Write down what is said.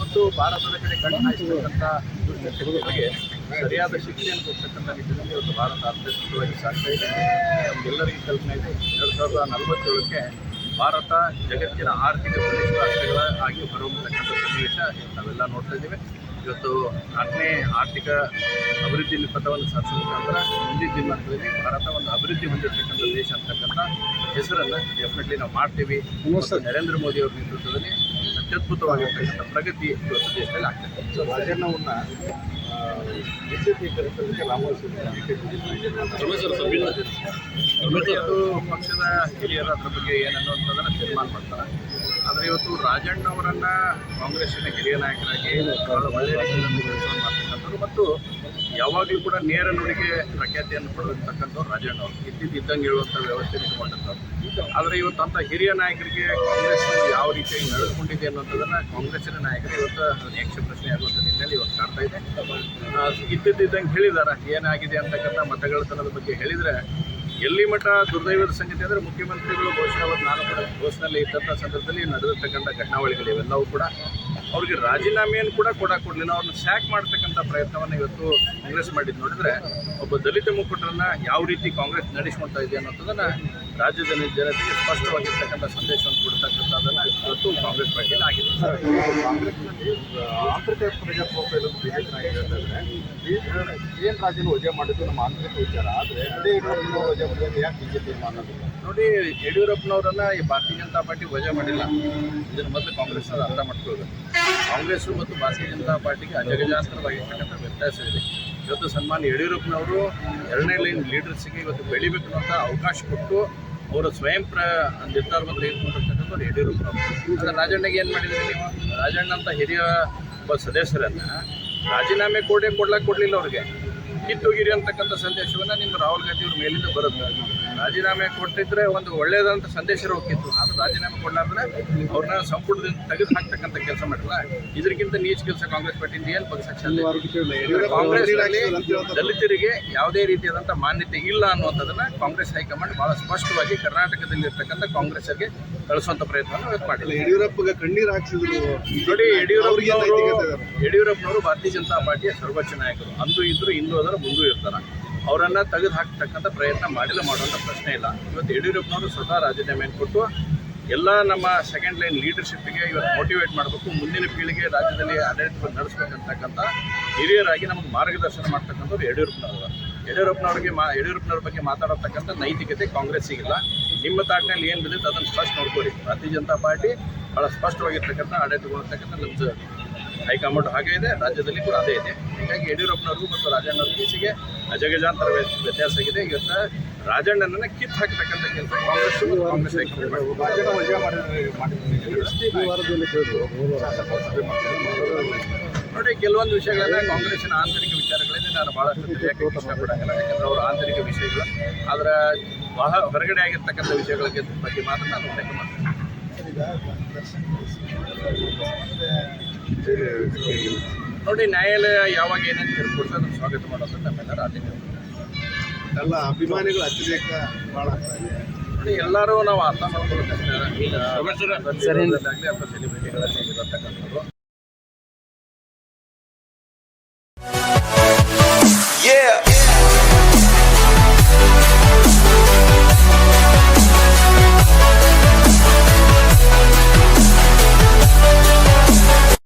ಮತ್ತು ಭಾರತದ ಕಡೆ ಕಣ್ಣು ಹಾಯಿಸ್ತಕ್ಕಂಥ ದುಷ್ಟಶಕ್ತಿಗಳಿಗೆ ಸರಿಯಾದ ಶಿಕ್ಷೆಯನ್ನು ಕೊಡ್ತಕ್ಕಂಥ ನಿಟ್ಟಿನಲ್ಲಿ ಇವತ್ತು ಭಾರತ ಅರ್ಥವ್ಯವಸ್ಥೆವಾಗಿ ಸಾಗ್ತಾ ಇದೆ. ನಮಗೆಲ್ಲರಿಗೂ ಕಲ್ಪನೆ ಇದೆ. ಎರಡು ಸಾವಿರದ ನಲವತ್ತೇಳಕ್ಕೆ ಭಾರತ ಜಗತ್ತಿನ ಆರ್ಥಿಕ ಪ್ರದೇಶ ರಾಷ್ಟ್ರಗಳ ಆಗಿ ಹೊರಹೊಮ್ಮತಕ್ಕಂಥ ಸನ್ನಿವೇಶ ನಾವೆಲ್ಲ ನೋಡ್ತಾ ಇದ್ದೀವಿ. ಇವತ್ತು ನಾಲ್ಕನೇ ಆರ್ಥಿಕ ಅಭಿವೃದ್ಧಿಯಲ್ಲಿ ಪಥವನ್ನು ಸಾಧಿಸುವ ಮುಖಾಂತರ ಮುಂದಿನ ದಿನಮಾನಗಳಲ್ಲಿ ಭಾರತ ಒಂದು ಅಭಿವೃದ್ಧಿ ಹೊಂದಿರತಕ್ಕಂಥ ದೇಶ ಅಂತಕ್ಕಂಥ ಹೆಸರನ್ನು ಡೆಫಿನೆಟ್ಲಿ ನಾವು ಮಾಡ್ತೀವಿ. ನರೇಂದ್ರ ಮೋದಿ ಅವರ ನೇತೃತ್ವದಲ್ಲಿ ಅತ್ಯದ್ಭುತವಾಗಿರ್ತಕ್ಕಂಥ ಪ್ರಗತಿ ಇವತ್ತು ದೇಶದಲ್ಲಿ ಆಗ್ತದೆ. ಸೊ ರಾಜಣ್ಣವನ್ನ ಪಕ್ಷದ ಹಿರಿಯರು ಅದರ ಬಗ್ಗೆ ಏನನ್ನು ಅಂತದನ್ನು ತೀರ್ಮಾನ ಮಾಡ್ತಾರೆ. ಆದರೆ ಇವತ್ತು ರಾಜಣ್ಣ ಅವರನ್ನ ಕಾಂಗ್ರೆಸ್ಸಿನ ಹಿರಿಯ ನಾಯಕರಾಗಿ ಬಹಳ ಒಳ್ಳೆಯ ಮತ್ತು ಯಾವಾಗಲೂ ಕೂಡ ನೇರ ನುಡಿಗೆ ಪ್ರಖ್ಯಾತಿಯನ್ನು ಪಡೆದಿರ್ತಕ್ಕಂಥವ್ರು ರಾಜಣ್ಣ ಅವರು. ಇದ್ದಿದ್ದಂಗೆ ಹೇಳುವಂಥ ವ್ಯವಸ್ಥೆ ಇಟ್ಕೊಂಡಿರ್ತಾರೆ ಆದರೆ ಇವತ್ತು ಅಂಥ ಹಿರಿಯ ನಾಯಕರಿಗೆ ಕಾಂಗ್ರೆಸ್ ಯಾವ ರೀತಿಯಾಗಿ ನಡೆದುಕೊಂಡಿದೆ ಅನ್ನೋದನ್ನು ಕಾಂಗ್ರೆಸ್ಸಿನ ನಾಯಕರು ಇವತ್ತು ಅನೇಕ ಪ್ರಶ್ನೆ ಆಗುವಂಥ ನಿಟ್ಟಿನಲ್ಲಿ ಇವತ್ತು ಕಾಣ್ತಾ ಇದೆ. ಇದ್ದಿದ್ದಂಗೆ ಹೇಳಿದ್ದಾರೆ ಏನಾಗಿದೆ ಅಂತಕ್ಕಂಥ ಮತಗಳತನದ ಬಗ್ಗೆ ಹೇಳಿದರೆ ಎಲ್ಲಿ ಮಠ ದುರ್ದೈವದ ಸಂಗತಿ ಅಂದರೆ ಮುಖ್ಯಮಂತ್ರಿಗಳು ಬಹುಶಃ ಅವತ್ತು ನಾನು ಕೂಡ ಘೋಷಣೆಯಲ್ಲಿ ಇದ್ದಂಥ ಸಂದರ್ಭದಲ್ಲಿ ನಡೆದಿರ್ತಕ್ಕಂಥ ಘಟನಾವಳಿಗಳು ಇವೆಲ್ಲವೂ ಕೂಡ ಅವ್ರಿಗೆ ರಾಜೀನಾಮೆಯನ್ನು ಕೂಡ ಕೊಡ ಕೊಡಲಿಲ್ಲ. ಅವ್ರನ್ನ ಸ್ಯಾಕ್ ಮಾಡ್ತಕ್ಕಂಥ ಪ್ರಯತ್ನವನ್ನು ಇವತ್ತು ಕಾಂಗ್ರೆಸ್ ಮಾಡಿದ್ದು ನೋಡಿದ್ರೆ ಒಬ್ಬ ದಲಿತ ಮುಖಂಡರನ್ನ ಯಾವ ರೀತಿ ಕಾಂಗ್ರೆಸ್ ನಡೆಸ್ಕೊಳ್ತಾ ಇದೆ ಅನ್ನೋದನ್ನ ರಾಜ್ಯದ ಜನತೆಗೆ ಸ್ಪಷ್ಟವಾಗಿರ್ತಕ್ಕಂಥ ಸಂದೇಶವನ್ನು ಕೊಡ್ತಕ್ಕಂಥದ್ದನ್ನು ಇವತ್ತು ಕಾಂಗ್ರೆಸ್ ಪಾರ್ಟಿಯಲ್ಲಿ ಆಗಿದೆ. ಕಾಂಗ್ರೆಸ್ನಲ್ಲಿ ಆಂತರಿಕ ಪ್ರಜಾಪ್ರಭುತ್ವ ಇರೋದು ಆಗಿದೆ ನಾಯಕರು ಏನು ರಾಜನ ವಜೆ ಮಾಡಿದ್ರು ನಮ್ಮ ಆಂತರಿಕ ವಿಚಾರ. ಆದರೆ ಅದೇ ವಜೆ ಮಾಡಿದ್ರೆ ಯಾಕೆ ಬಿಜೆಪಿ ಮಾತಾಡೋದು ನೋಡಿ ಯಡಿಯೂರಪ್ಪನವರನ್ನ ಈ ಭಾರತೀಯ ಜನತಾ ಪಾರ್ಟಿ ವಜೆ ಮಾಡಿಲ್ಲ. ಇದನ್ನು ಮೊದಲು ಕಾಂಗ್ರೆಸ್ ಅರ್ಥ ಮಾಡ್ಕೊಳ್ಳೋದು. ಕಾಂಗ್ರೆಸ್ ಮತ್ತು ಭಾರತೀಯ ಜನತಾ ಪಾರ್ಟಿಗೆ ಅಜಗಜಾಸ್ತ್ರವಾಗಿರ್ತಕ್ಕಂಥ ವ್ಯತ್ಯಾಸ ಇದೆ. ಇವತ್ತು ಸನ್ಮಾನ್ಯ ಯಡಿಯೂರಪ್ಪನವರು ಎರಡನೇ ಲೈನ್ ಲೀಡರ್ಸಿಗೆ ಇವತ್ತು ಬೆಳಿಬೇಕು ಅನ್ನೋಂಥ ಅವಕಾಶ ಕೊಟ್ಟು ಅವರ ಸ್ವಯಂ ಪ್ರ ನಿರ್ಧಾರವನ್ನು ತೆಗೆದುಕೊಂಡಿರ್ತಕ್ಕಂಥವ್ರು ಯಡಿಯೂರಪ್ಪ ಆದರೆ ರಾಜಣ್ಣಗೆ ಏನು ಮಾಡಿದ್ರಿ ನೀವು? ರಾಜಣ್ಣ ಅಂತ ಹಿರಿಯ ಒಬ್ಬ ಸದಸ್ಯರನ್ನು ರಾಜೀನಾಮೆ ಕೊಡೇ ಕೊಡ್ಲಾಕ್ ಕೊಡಲಿಲ್ಲ ಅವ್ರಿಗೆ. ಕಿತ್ತೋಗಿರಿ ಅಂತಕ್ಕಂಥ ಸಂದೇಶವನ್ನು ನಿಮ್ಮ ರಾಹುಲ್ ಗಾಂಧಿ ಅವ್ರ ಮೇಲಿಂದ ಬರುತ್ತೆ. ರಾಜೀನಾಮೆ ಕೊಟ್ಟಿದ್ರೆ ಒಂದು ಒಳ್ಳೆಯದಂತ ಸಂದೇಶ ಹೋಗ್ತಿತ್ತು ಆದ್ರೆ ರಾಜೀನಾಮೆ ಕೊಡಲಾರ್ದ್ರೆ ಅವ್ರನ್ನ ಸಂಪುಟದಿಂದ ತೆಗೆದು ಹಾಕ್ತಕ್ಕಂಥ ಕೆಲಸ ಮಾಡಲ್ಲ ಇದಕ್ಕಿಂತ ನೀಚ ಕೆಲಸ ಕಾಂಗ್ರೆಸ್ ಪಾರ್ಟಿಯಿಂದ ಏನು ಪಕ್ಷ ಕಾಂಗ್ರೆಸ್ನಲ್ಲಿ ದಲಿತರಿಗೆ ಯಾವುದೇ ರೀತಿಯಾದಂಥ ಮಾನ್ಯತೆ ಇಲ್ಲ ಅನ್ನುವಂಥದ್ದನ್ನ ಕಾಂಗ್ರೆಸ್ ಹೈಕಮಾಂಡ್ ಬಹಳ ಸ್ಪಷ್ಟವಾಗಿ ಕರ್ನಾಟಕದಲ್ಲಿ ಇರ್ತಕ್ಕಂಥ ಕಾಂಗ್ರೆಸ್ಗೆ ಕಳಿಸುವಂಥ ಪ್ರಯತ್ನವನ್ನು ಇವತ್ತು ಮಾಡಿಲ್ಲ ಯಡಿಯೂರಪ್ಪಗೆ ಕಣ್ಣೀರು ಹಾಕ್ಸಿದ್ರು. ನೋಡಿ ಯಡಿಯೂರಪ್ಪನವರು ಯಡಿಯೂರಪ್ಪನವರು ಭಾರತೀಯ ಜನತಾ ಪಾರ್ಟಿಯ ಸರ್ವೋಚ್ಚ ನಾಯಕರು. ಅಂದು ಇದ್ರು ಇಂದು ಅದರ ಮುಂದೂ ಇರ್ತಾರೆ. ಅವರನ್ನ ತೆಗೆದು ಹಾಕ್ತಕ್ಕಂಥ ಪ್ರಯತ್ನ ಮಾಡಿಲ್ಲ ಮಾಡುವಂಥ ಪ್ರಶ್ನೆ ಇಲ್ಲ. ಇವತ್ತು ಯಡಿಯೂರಪ್ಪನವರು ಸ್ವತಃ ರಾಜೀನಾಮೆಯನ್ನು ಕೊಟ್ಟು ಎಲ್ಲ ನಮ್ಮ ಸೆಕೆಂಡ್ ಲೈನ್ ಲೀಡರ್ಶಿಪ್ಗೆ ಇವತ್ತು ಮೋಟಿವೇಟ್ ಮಾಡಬೇಕು. ಮುಂದಿನ ಪೀಳಿಗೆ ರಾಜ್ಯದಲ್ಲಿ ಆಡಳಿತ ನಡೆಸಬೇಕಂತಕ್ಕಂಥ ಹಿರಿಯರಾಗಿ ನಮಗೆ ಮಾರ್ಗದರ್ಶನ ಮಾಡ್ತಕ್ಕಂಥವ್ರು ಯಡಿಯೂರಪ್ಪನವರು. ಯಡಿಯೂರಪ್ಪನವ್ರಿಗೆ ಮಾ ಯಡಿಯೂರಪ್ಪನವ್ರ ಬಗ್ಗೆ ಮಾತಾಡತಕ್ಕಂಥ ನೈತಿಕತೆ ಕಾಂಗ್ರೆಸ್ಸಿಗಿಲ್ಲ. ನಿಮ್ಮ ತಾಟ್ನಲ್ಲಿ ಏನು ಬಿದ್ದಿತ್ತು ಅದನ್ನು ಸ್ಪಷ್ಟ ನೋಡ್ಕೊಳ್ಳಿ ಭಾರತೀಯ ಜನತಾ ಪಾರ್ಟಿ ಭಾಳ ಸ್ಪಷ್ಟವಾಗಿರ್ತಕ್ಕಂಥ ಆಡಳಿತಗೊಳ್ಳತಕ್ಕಂಥ ನಮ್ಮದು ಹೈಕಮಾಂಡ್ ಹಾಗೆ ಇದೆ ರಾಜ್ಯದಲ್ಲಿ ಕೂಡ ಅದೇ ಇದೆ. ಹೀಗಾಗಿ ಯಡಿಯೂರಪ್ಪನವ್ರಿಗೂ ಮತ್ತು ರಾಜಣ್ಣವ್ರ ಕೇಸಿಗೆ ಅಜಗಜಾಂತರ ವ್ಯ- ವ್ಯತ್ಯಾಸ ಆಗಿದೆ. ಇವತ್ತು ರಾಜಣ್ಣನನ್ನ ಕಿತ್ತು ಹಾಕತಕ್ಕಂಥ ಕೆಲಸ ಕಾಂಗ್ರೆಸ್ ಕಾಂಗ್ರೆಸ್ ನೋಡಿ ಕೆಲವೊಂದು ವಿಷಯಗಳನ್ನ ಕಾಂಗ್ರೆಸ್ಸಿನ ಆಂತರಿಕ ವಿಚಾರಗಳಲ್ಲಿ ನಾನು ಬಹಳಷ್ಟು ತಿಳಿಯಕ್ಕೆ ಇಷ್ಟಪಡಂಗಿಲ್ಲ. ಯಾಕಂದ್ರೆ ಅವರ ಆಂತರಿಕ ವಿಷಯಗಳು ಅದರ ಬಹಳ ಹೊರಗಡೆ ಆಗಿರ್ತಕ್ಕಂಥ ವಿಷಯಗಳ ಬಗ್ಗೆ ಮಾತ್ರ ನಾನು ಉಲ್ಲೇಖ ಮಾಡ್ತೇನೆ. ನೋಡಿ ನ್ಯಾಯಾಲಯ ಯಾವಾಗ ಏನೇನು ತಿಳ್ಕೊಡ್ತದೆ ಕೊಡ್ತದೆ ಅದನ್ನು ಸ್ವಾಗತ ಮಾಡೋದು ನಮ್ಮೆಲ್ಲರ ಆದ್ಯತೆ ಎಲ್ಲ ಅಭಿಮಾನಿಗಳು ಅತಿರೇಕ ಭಾಳ ನೋಡಿ ಎಲ್ಲರೂ ನಾವು ಅರ್ಥ ಆಗಲಿ ಅಥವಾ ಸೆಲೆಬ್ರಿಟಿಗಳಲ್ಲಿ ಇರತಕ್ಕಂಥದ್ದು Yeah.